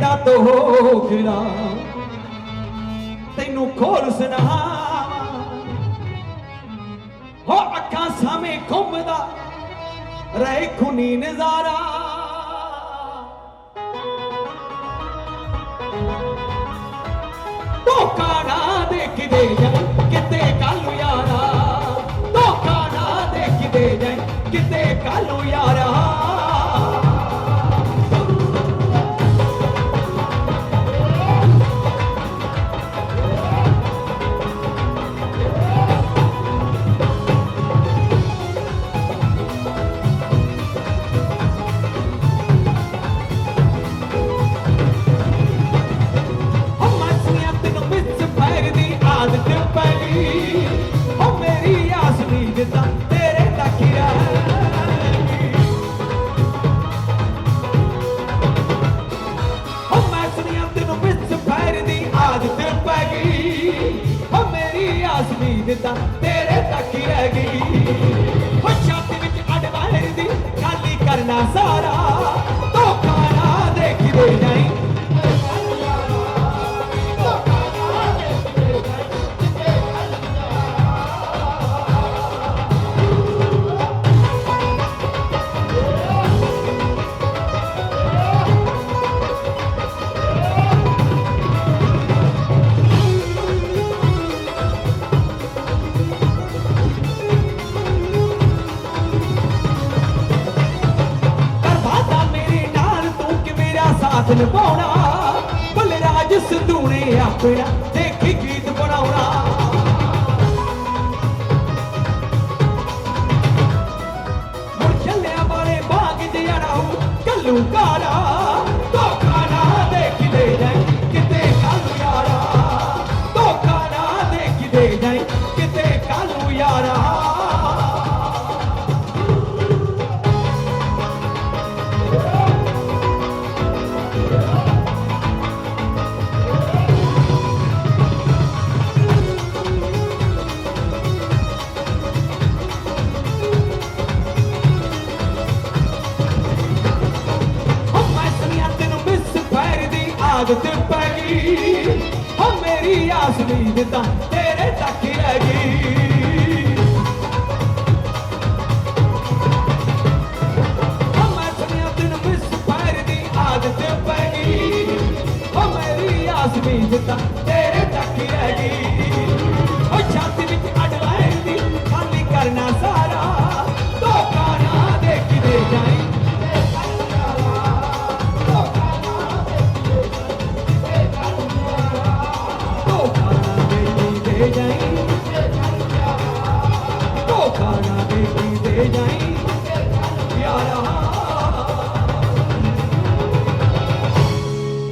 ਦਾ ਤੋਖੜਾ ਤੈਨੂੰ ਖੋਲ ਸੁਣਾਵਾਂ ਹੋ ਅੱਖਾਂ ਸਾਹਮਣੇ ਘੁੰਮਦਾ, ਰਹਿ ਖੁਨੀ ਨਜ਼ਾਰਾ। ਧੋਖਾ ਨਾ ਦੇ ਕਿਤੇ ਜਾਏ ਕਿਤੇ ਕੱਲ ਯਾਰਾ। ਧੋਖਾ ਨਾ ਦੇਖਦੇ ਜਾਈ ਕਿਤੇ ਕੱਲ ਯਾਰਾ। ਨੀਂਦ ਤਾਂ ਤੇਰੇ ਤੱਕ ਹੀ ਸਾਥ ਨਿਭਾਉਣਾ ਬਲਰਾਜ ਸਿੱਧੂ ਨੇ ਆਪਣਾ ਦੇਖੀ ਗੀਤ ਬਣਾਉਣਾ। ਦੀ ਆਦਤ ਪੈ ਗਈ। ਹੋ ਮੇਰੀ ਆਸ ਨੀਂਦ ਤਾਂ ਤੇਰੇ ਤੱਕ ਹੀ ਰਹਿ ਗਈ। ਹੋ ਮੈਂ ਸੁਣਿਆ ਤੈਨੂੰ ਮਿਸ ਫੈਰ ਦੀ ਆਦਤ ਪੈ ਗਈ। ਹੋ ਮੇਰੀ ਆਸ ਨੀਂਦ ਤਾਂ